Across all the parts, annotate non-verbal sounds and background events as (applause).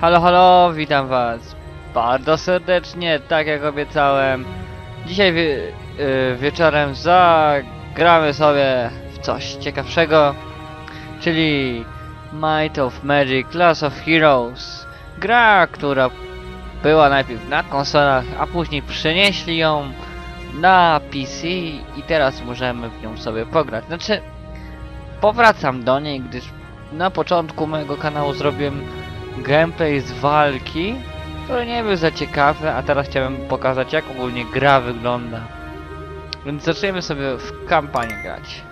Halo, halo, witam was bardzo serdecznie, tak jak obiecałem. Dzisiaj wie, y, wieczorem zagramy sobie w coś ciekawszego, czyli Might of Magic Class of Heroes. Gra, która była najpierw na konsolach, a później przenieśli ją na PC i teraz możemy w nią sobie pograć. Znaczy, powracam do niej, gdyż na początku mojego kanału zrobiłem gameplay z walki, który nie był za ciekawy, a teraz chciałem pokazać jak ogólnie gra wygląda. Więc zaczniemy sobie w kampanię grać.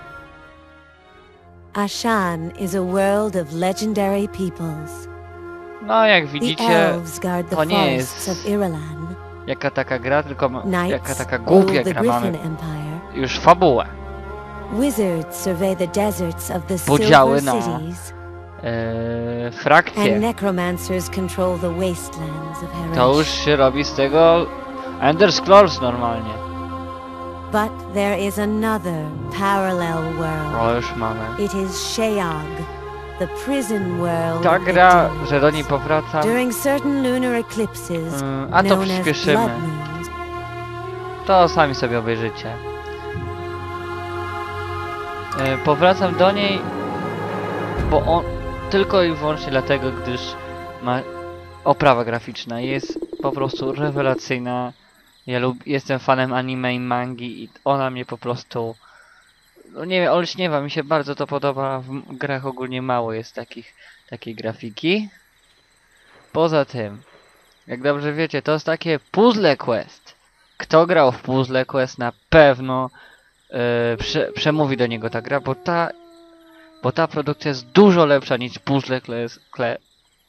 Ashan is a world of legendary peoples. No jak widzicie, to nie jest jaka taka gra, tylko jaka taka głupia gra mamy już fabułę. Podziały na And frakcje. To już się robi z tego Ender Scrolls normalnie. But there is another parallel world. O, już mamy. It is Sheog, the prison world. Ta gra, że do niej powracam. During certain lunar eclipses, Mm, a to przyspieszymy. To sami sobie obejrzycie. E, powracam do niej, bo on tylko i wyłącznie dlatego, gdyż ma oprawa graficzna jest po prostu rewelacyjna. Ja lub, jestem fanem anime i mangi i ona mnie po prostu no nie wiem, olśniewa, mi się bardzo to podoba. W grach ogólnie mało jest takich, takiej grafiki. Poza tym, jak dobrze wiecie, to jest takie puzzle quest. Kto grał w Puzzle Quest na pewno e, prze, przemówi do niego ta gra, bo ta, bo ta produkcja jest dużo lepsza niż Puzzle Quest,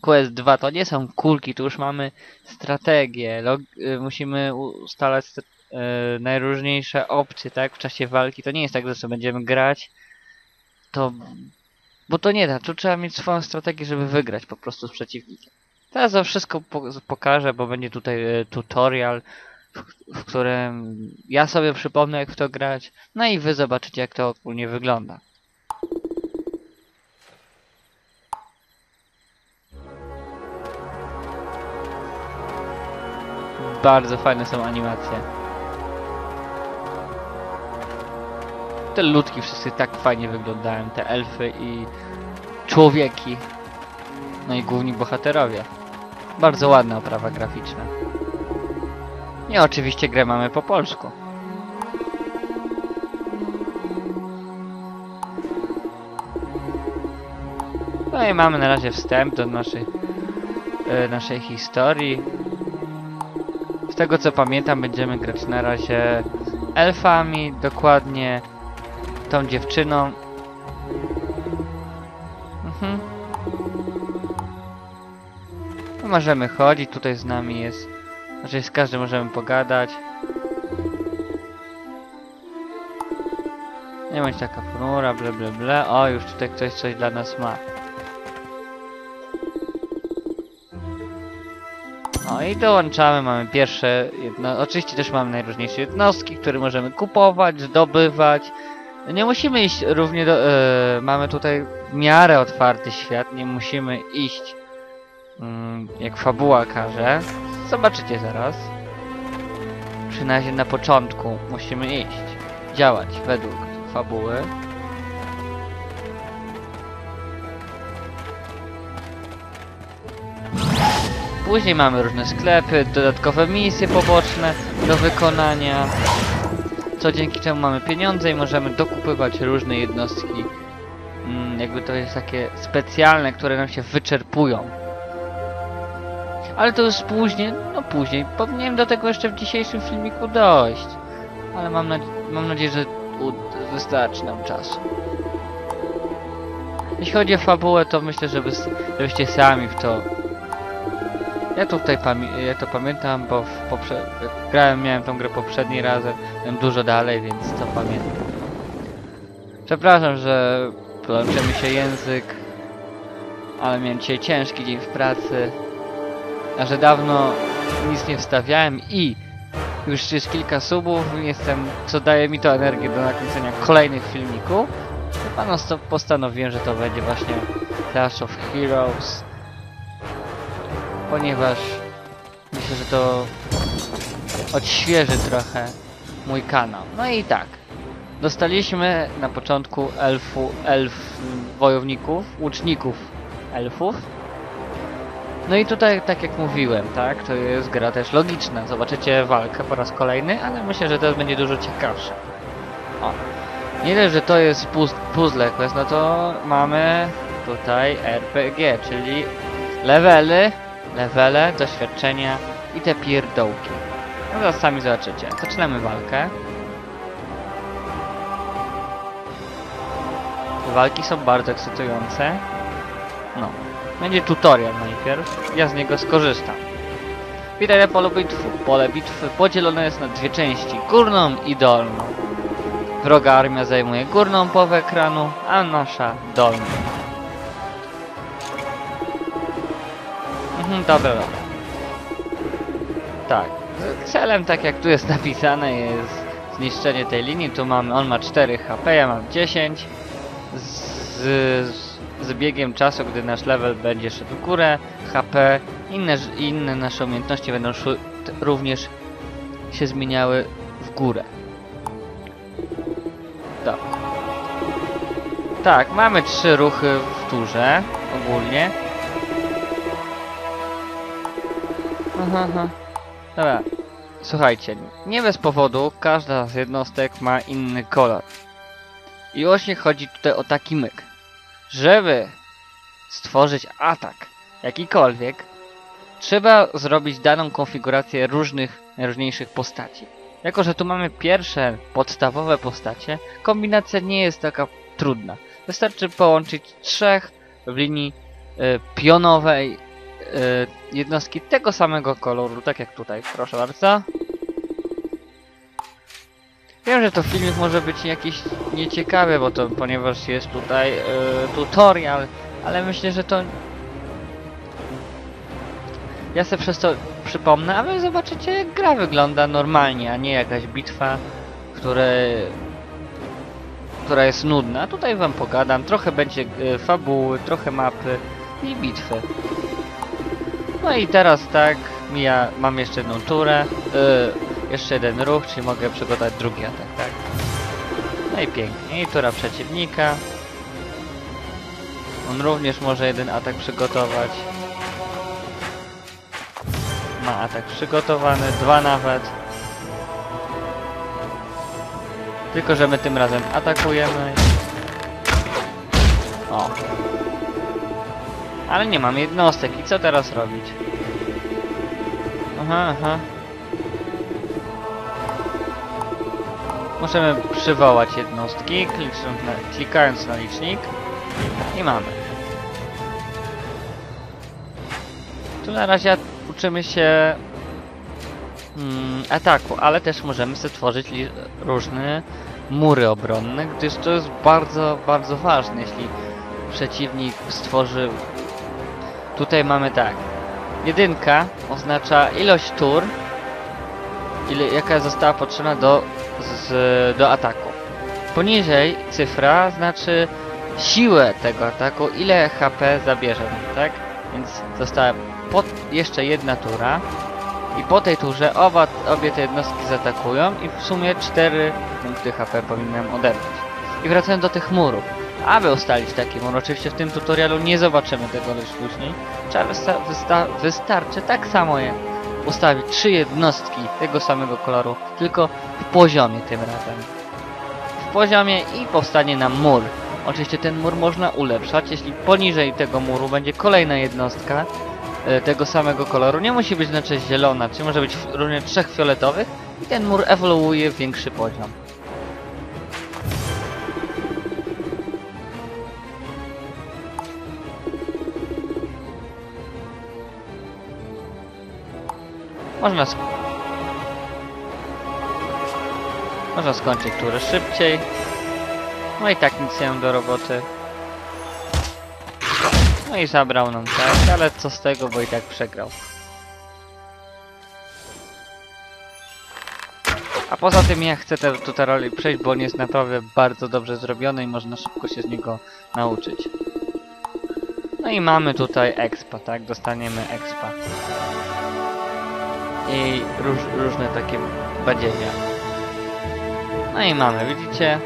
Quest 2. To nie są kulki, tu już mamy strategię, e, musimy ustalać st- e, najróżniejsze opcje, tak, w czasie walki. To nie jest tak, że sobie będziemy grać, to... Bo to nie da, tu trzeba mieć swoją strategię, żeby wygrać po prostu z przeciwnikiem. Teraz wam wszystko po pokażę, bo będzie tutaj e, tutorial, w którym ja sobie przypomnę jak w to grać, no i wy zobaczycie jak to ogólnie wygląda. Bardzo fajne są animacje. Te ludki wszyscy tak fajnie wyglądają, te elfy i człowieki. No i główni bohaterowie. Bardzo ładna oprawa graficzna. I oczywiście grę mamy po polsku. No i mamy na razie wstęp do naszej, e, naszej historii. Z tego co pamiętam będziemy grać na razie elfami, dokładnie tą dziewczyną. Mhm. No możemy chodzić, tutaj z nami jest znaczy z każdym możemy pogadać. Nie bądź taka ponura, ble ble ble. O, już tutaj ktoś coś dla nas ma. No i dołączamy, mamy pierwsze jedno... Oczywiście też mamy najróżniejsze jednostki, które możemy kupować, zdobywać. Nie musimy iść równie do... E, mamy tutaj w miarę otwarty świat, nie musimy iść mm, jak fabuła każe. Zobaczycie zaraz. Przynajmniej na początku musimy iść, działać według fabuły. Później mamy różne sklepy, dodatkowe misje poboczne do wykonania. Co dzięki czemu mamy pieniądze i możemy dokupywać różne jednostki. Mm, jakby to jest takie specjalne, które nam się wyczerpują. Ale to już później, no później. Powinienem do tego jeszcze w dzisiejszym filmiku dojść. Ale mam, nadzie mam nadzieję, że wystarczy nam czasu. Jeśli chodzi o fabułę, to myślę, żeby, żebyście sami w to... Ja tutaj pamię ja to pamiętam, bo w poprze grałem, miałem tą grę poprzedni razem, byłem dużo dalej, więc to pamiętam. Przepraszam, że plącze mi się język, ale miałem dzisiaj ciężki dzień w pracy. A że dawno nic nie wstawiałem i już jest kilka subów, jestem, co daje mi to energię do nakręcenia kolejnych filmików. To panu postanowiłem, że to będzie właśnie Clash of Heroes. Ponieważ myślę, że to odświeży trochę mój kanał. No i tak, dostaliśmy na początku elfu, elf wojowników, łuczników elfów. No i tutaj, tak jak mówiłem, tak, to jest gra też logiczna. Zobaczycie walkę po raz kolejny, ale myślę, że to będzie dużo ciekawsze. O, nie dość, że to jest puz puzzle quest, no to mamy tutaj RPG, czyli levely, levele, doświadczenia i te pierdołki. No zaraz sami zobaczycie. Zaczynamy walkę. Walki są bardzo ekscytujące. No. Będzie tutorial najpierw. Ja z niego skorzystam. Witaj na polu bitwy. Pole bitwy podzielone jest na dwie części. Górną i dolną. Wroga armia zajmuje górną połowę ekranu, a nasza dolną. Dobra, dobra. Tak. Celem, tak jak tu jest napisane, jest zniszczenie tej linii. Tu mamy, on ma 4 HP, ja mam 10. Z, z, z biegiem czasu, gdy nasz level będzie szedł w górę, HP, inne, inne nasze umiejętności będą również się zmieniały w górę. Tak. Tak, mamy trzy ruchy w turze ogólnie. Aha, aha. Dobra. Słuchajcie, nie bez powodu każda z jednostek ma inny kolor. I właśnie chodzi tutaj o taki myk. Żeby stworzyć atak jakikolwiek, trzeba zrobić daną konfigurację różnych, najróżniejszych postaci. Jako, że tu mamy pierwsze podstawowe postacie, kombinacja nie jest taka trudna. Wystarczy połączyć trzech w linii y, pionowej jednostki tego samego koloru, tak jak tutaj. Proszę bardzo. Wiem, że to filmik może być jakiś nieciekawy, bo to ponieważ jest tutaj y, tutorial, ale myślę, że to ja sobie przez to przypomnę, a wy zobaczycie jak gra wygląda normalnie, a nie jakaś bitwa, które... która jest nudna. Tutaj wam pogadam, trochę będzie y, fabuły, trochę mapy i bitwy. No i teraz tak, ja mam jeszcze jedną turę, y, jeszcze jeden ruch, czyli mogę przygotować drugi atak, tak? No i pięknie, i tura przeciwnika. On również może jeden atak przygotować. Ma atak przygotowany, dwa nawet. Tylko, że my tym razem atakujemy. O. Ale nie mam jednostek i co teraz robić? Aha, aha. Możemy przywołać jednostki, klikając na, klikając na licznik i mamy. Tu na razie uczymy się mm, ataku, ale też możemy sobie tworzyć różne mury obronne, gdyż to jest bardzo, bardzo ważne, jeśli przeciwnik stworzy... Tutaj mamy tak. Jedynka oznacza ilość tur, ile, jaka została potrzebna do, z, do ataku. Poniżej cyfra znaczy siłę tego ataku, ile HP zabierze nam, tak? Więc została pod, jeszcze jedna tura i po tej turze oba, obie te jednostki zaatakują i w sumie 4 punkty HP powinnam odebrać. I wracając do tych murów. Aby ustalić taki mur, oczywiście w tym tutorialu nie zobaczymy tego dość później, trzeba wysta wysta wystarczy tak samo je ustawić trzy jednostki tego samego koloru, tylko w poziomie tym razem. W poziomie i powstanie nam mur. Oczywiście ten mur można ulepszać, jeśli poniżej tego muru będzie kolejna jednostka e, tego samego koloru. Nie musi być znaczy zielona, czy może być również trzech fioletowych i ten mur ewoluuje w większy poziom. Można sk Można skończyć turę szybciej. No i tak nic nie mam do roboty. No i zabrał nam tak, ale co z tego, bo i tak przegrał. A poza tym ja chcę te tutorial przejść, bo on jest naprawdę bardzo dobrze zrobiony i można szybko się z niego nauczyć. No i mamy tutaj expa, tak? Dostaniemy expa. I róż, różne takie badzienia. No i mamy, widzicie?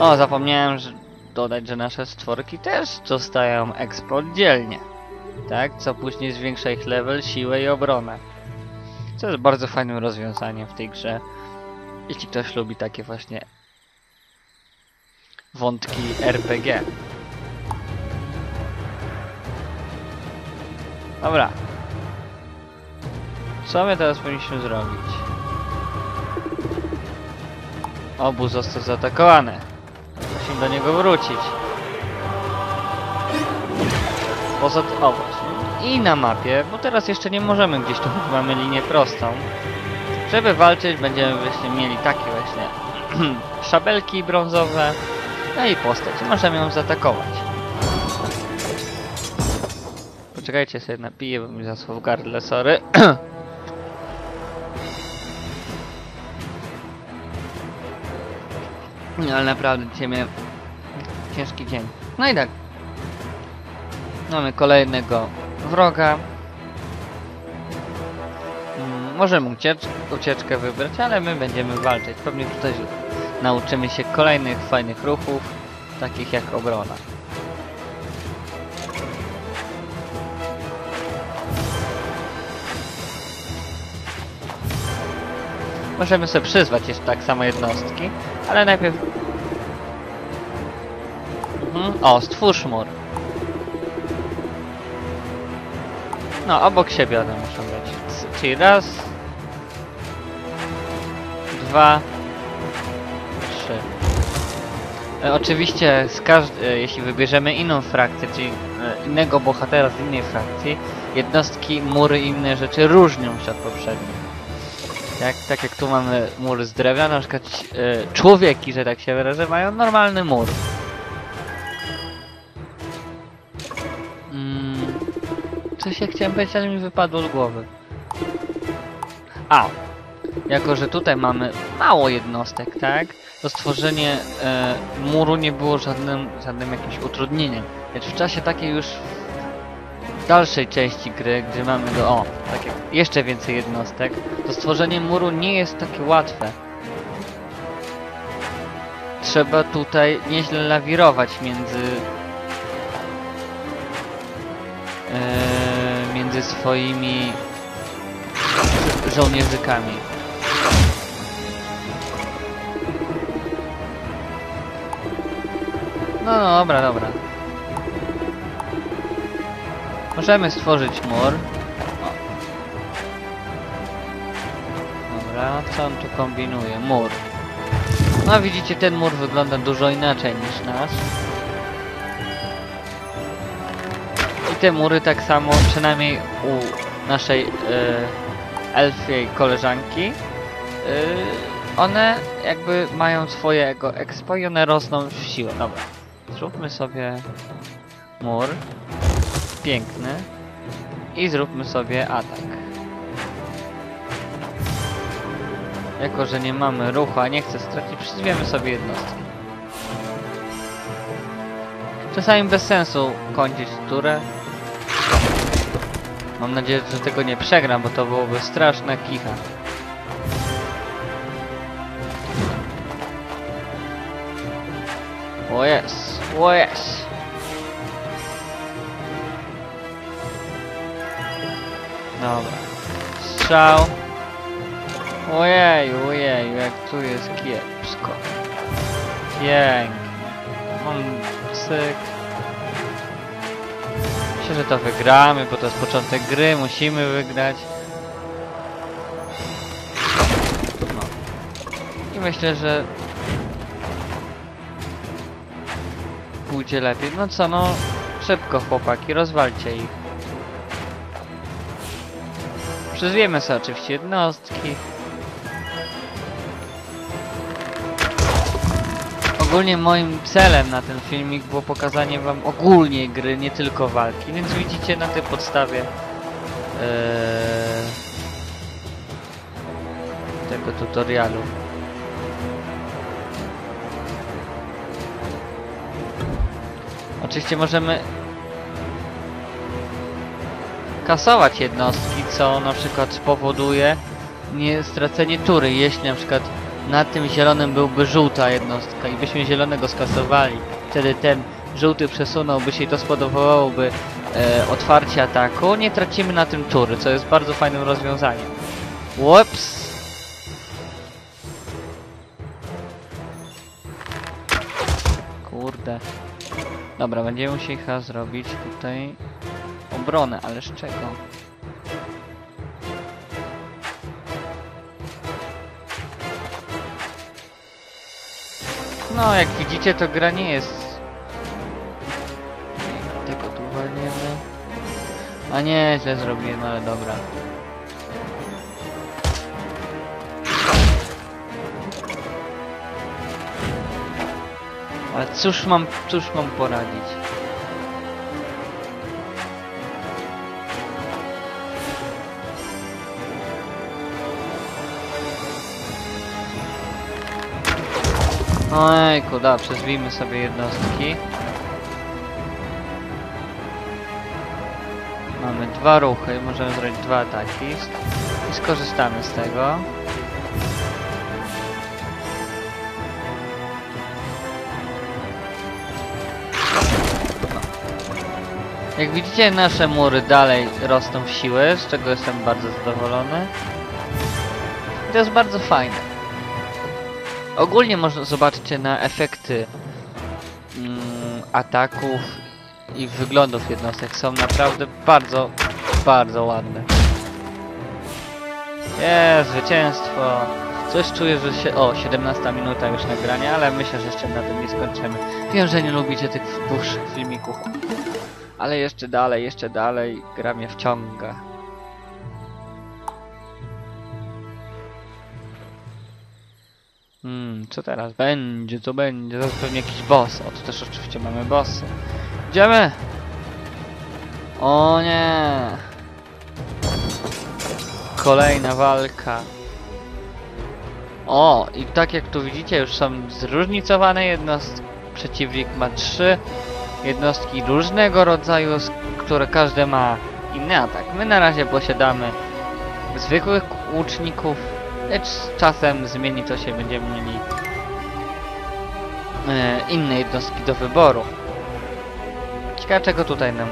O, zapomniałem że dodać, że nasze stworki też dostają expo oddzielnie. Tak? Co później zwiększa ich level, siłę i obronę. Co jest bardzo fajnym rozwiązaniem w tej grze. Jeśli ktoś lubi takie właśnie wątki RPG. Dobra. Co my teraz powinniśmy zrobić? Obóz został zaatakowany. Musimy do niego wrócić. Poza o. I na mapie, bo teraz jeszcze nie możemy gdzieś tu mamy linię prostą. Żeby walczyć będziemy właśnie mieli takie właśnie (clears throat) szabelki brązowe. No i postać. Możemy ją zaatakować. Poczekajcie sobie napiję, bo mi zasło w gardle, sorry. (clears throat) Ale naprawdę dzisiaj miałem ciężki dzień. No i tak. Mamy kolejnego wroga. Mm, Możemy uciecz ucieczkę wybrać, ale my będziemy walczyć. Pewnie tutaj nauczymy się kolejnych fajnych ruchów, takich jak obrona. Możemy sobie przyzwać jeszcze tak samo jednostki, ale najpierw... Mhm. O, stwórz mur. No, obok siebie one muszą być. Czyli raz... Dwa... Trzy. E, oczywiście, z każd- e, jeśli wybierzemy inną frakcję, czyli e, innego bohatera z innej frakcji, jednostki, mury i inne rzeczy różnią się od poprzednich. Jak, tak jak tu mamy mur z drewna, na przykład e, człowieki, że tak się wyrażę, mają normalny mur. Mm, coś ja chciałem powiedzieć, ale mi wypadło z głowy. A, jako że tutaj mamy mało jednostek, tak? To stworzenie e, muru nie było żadnym, żadnym jakimś utrudnieniem. Lecz w czasie takiej już dalszej części gry, gdzie mamy do, o, tak jak jeszcze więcej jednostek, to stworzenie muru nie jest takie łatwe. Trzeba tutaj nieźle lawirować między e, między swoimi żołnierzykami. No, no dobra, dobra. Możemy stworzyć mur. Dobra, co on tu kombinuje? Mur. No widzicie, ten mur wygląda dużo inaczej niż nasz. I te mury tak samo, przynajmniej u naszej e, elfiej koleżanki, e, one jakby mają swojego expo i one rosną w siłę. Dobra, zróbmy sobie mur piękny i zróbmy sobie atak. Jako, że nie mamy ruchu, a nie chcę stracić, przyzwiemy sobie jednostki. Czasami bez sensu kończyć turę. Mam nadzieję, że tego nie przegram, bo to byłoby straszna kicha. O jest, o jest. Dobra. Strzał. Ojeju, ojeju, jak tu jest kiepsko. Pięknie. Mam cyk. Myślę, że to wygramy, bo to jest początek gry, musimy wygrać. No. I myślę, że pójdzie lepiej. No co, no szybko chłopaki, rozwalcie ich. Przyzwiemy sobie oczywiście jednostki. Ogólnie moim celem na ten filmik było pokazanie wam ogólnie gry, nie tylko walki, więc widzicie na tej podstawie ee, tego tutorialu. Oczywiście możemy kasować jednostki, co na przykład spowoduje nie stracenie tury, jeśli na przykład na tym zielonym byłby żółta jednostka i byśmy zielonego skasowali, wtedy ten żółty przesunąłby się i to spowodowałoby e, otwarcie ataku, nie tracimy na tym tury, co jest bardzo fajnym rozwiązaniem. Whoops! Kurde. Dobra, będziemy musieli chyba zrobić tutaj obronę, ale z czego? No, jak widzicie, to gra nie jest... Tylko tu walniemy. A nie, źle zrobiłem, ale dobra. Ale cóż mam, cóż mam poradzić? Ojku, da, przezwijmy sobie jednostki. Mamy dwa ruchy, możemy zrobić dwa ataki i skorzystamy z tego. Jak widzicie, nasze mury dalej rosną w siłę, z czego jestem bardzo zadowolony. I to jest bardzo fajne. Ogólnie można zobaczyć na efekty mm, ataków i wyglądów jednostek. Są naprawdę bardzo, bardzo ładne. Jest, zwycięstwo. Coś czuję, że się... O, 17 minuta już nagrania, ale myślę, że jeszcze na tym nie skończymy. Wiem, że nie lubicie tych dłuższych filmików. Ale jeszcze dalej, jeszcze dalej, gra mnie wciąga. Hmm, co teraz będzie, co będzie? To pewnie jakiś boss. O, tu też oczywiście mamy bossy. Idziemy! O nie! Kolejna walka. O, i tak jak tu widzicie, już są zróżnicowane jednostki. Przeciwnik ma trzy jednostki różnego rodzaju, które każde ma inny atak. My na razie posiadamy zwykłych łuczników, lecz czasem zmieni to się, będziemy mieli e, inne jednostki do wyboru. Ciekawe czego tutaj nam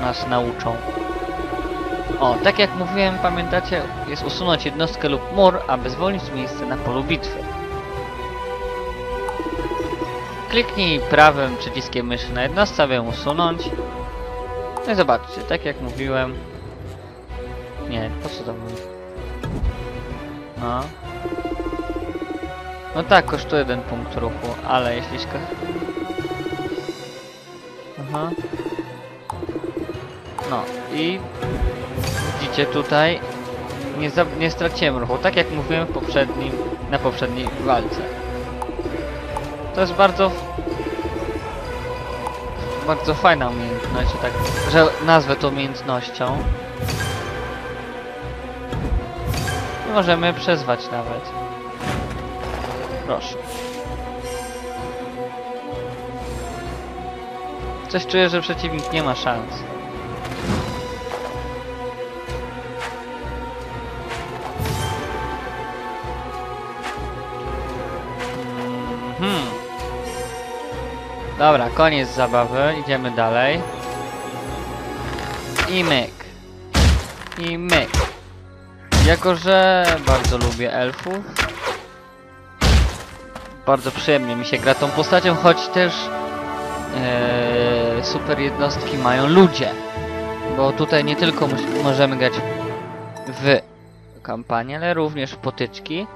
nas nauczą. O, tak jak mówiłem, pamiętacie, jest usunąć jednostkę lub mur, aby zwolnić miejsce na polu bitwy. Kliknij prawym przyciskiem myszy na jednostce, aby ją usunąć. No i zobaczcie, tak jak mówiłem. Nie, po co to mówię? No. No tak, kosztuje jeden punkt ruchu, ale jeśli szka... Aha. No i widzicie tutaj nie, za, nie straciłem ruchu, tak jak mówiłem w poprzednim, na poprzedniej walce. To jest bardzo bardzo fajna umiejętność, tak, że nazwę to umiejętnością. Możemy przezwać nawet. Proszę. Coś czuję, że przeciwnik nie ma szans. Mhm. Dobra, koniec zabawy, idziemy dalej. I myk. I myk. Jako, że bardzo lubię elfów, bardzo przyjemnie mi się gra tą postacią, choć też e, super jednostki mają ludzie. Bo tutaj nie tylko możemy grać w kampanię, ale również w potyczki.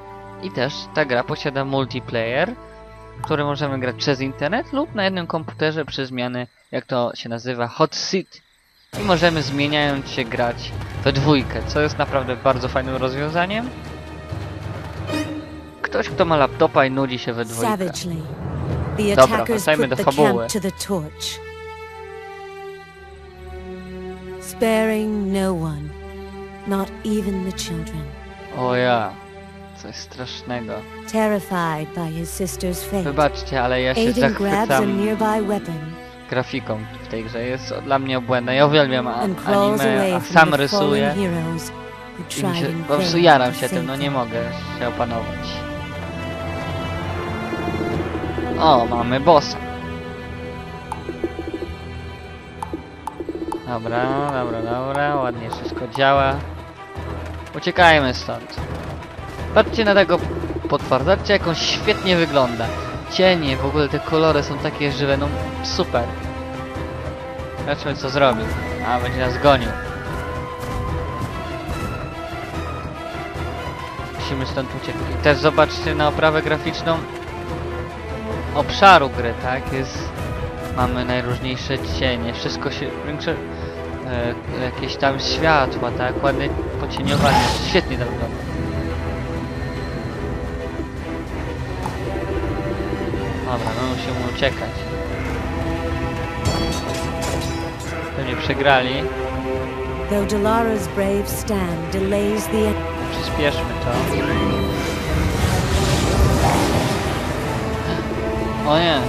I też ta gra posiada multiplayer, który możemy grać przez internet lub na jednym komputerze przy zmiany, jak to się nazywa, hot seat. I możemy zmieniając się grać we dwójkę, co jest naprawdę bardzo fajnym rozwiązaniem. Ktoś, kto ma laptopa i nudzi się we dwójkę. Dobra, wracajmy do fabuły. Sparing no one, not even the children. O ja, coś strasznego. Terrified by his sister's fate, Wybaczcie, ale ja się zachwycam grafiką w tej grze. Jest dla mnie obłędna. Ja uwielbiam a- anime, a sam rysuję. I się, po prostu jaram się tym, no nie mogę się opanować. O, mamy bossa. Dobra, dobra, dobra, ładnie wszystko działa. Uciekajmy stąd. Patrzcie na tego potwora, zobaczcie jak on świetnie wygląda. Cienie, w ogóle te kolory są takie żywe, no super. Zobaczmy co zrobi. A, będzie nas gonił. Musimy stąd uciekać. I też zobaczcie na oprawę graficzną obszaru gry, tak? Jest... Mamy najróżniejsze cienie, wszystko się... Większe... E, jakieś tam światła, tak? Ładne pocieniowanie. Świetnie to. Dobra, no musimy uciekać. Pewnie przegrali. Though Dalara's brave stand delays the. Przyspieszmy to. O nie.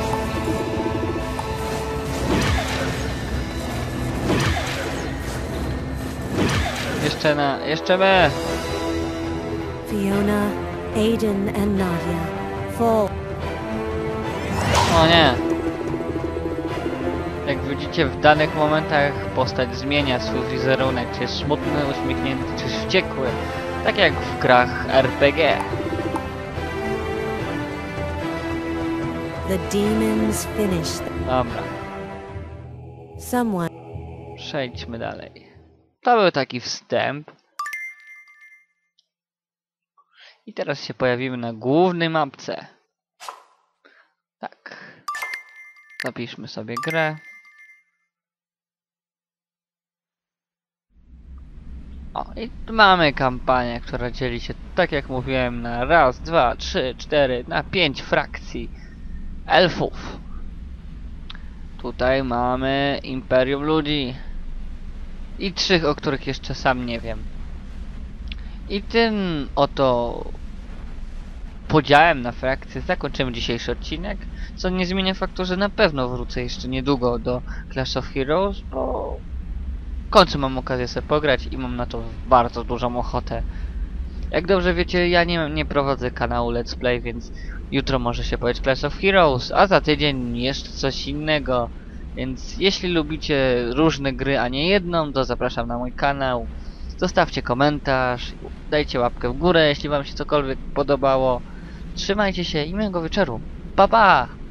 Jeszcze na... jeszcze my! Fiona, Aiden, and Nadia fall. O nie. Jak widzicie w danych momentach postać zmienia swój wizerunek, czy jest smutny, uśmiechnięty, czy jest wściekły. Tak jak w grach RPG. The demons finish. them. Dobra. Someone Przejdźmy dalej. To był taki wstęp. I teraz się pojawimy na głównej mapce. Tak. Zapiszmy sobie grę. O, i mamy kampanię, która dzieli się, tak jak mówiłem, na raz, dwa, trzy, cztery, na pięć frakcji elfów. Tutaj mamy Imperium Ludzi. I trzech, o których jeszcze sam nie wiem. I tym oto podziałem na frakcje zakończymy dzisiejszy odcinek, co nie zmienia faktu, że na pewno wrócę jeszcze niedługo do Clash of Heroes, bo w końcu mam okazję sobie pograć i mam na to bardzo dużą ochotę. Jak dobrze wiecie, ja nie, nie prowadzę kanału Let's Play, więc jutro może się pojawić Clash of Heroes, a za tydzień jeszcze coś innego. Więc jeśli lubicie różne gry, a nie jedną, to zapraszam na mój kanał. Zostawcie komentarz, dajcie łapkę w górę, jeśli wam się cokolwiek podobało. Trzymajcie się i miłego wieczoru. Pa pa!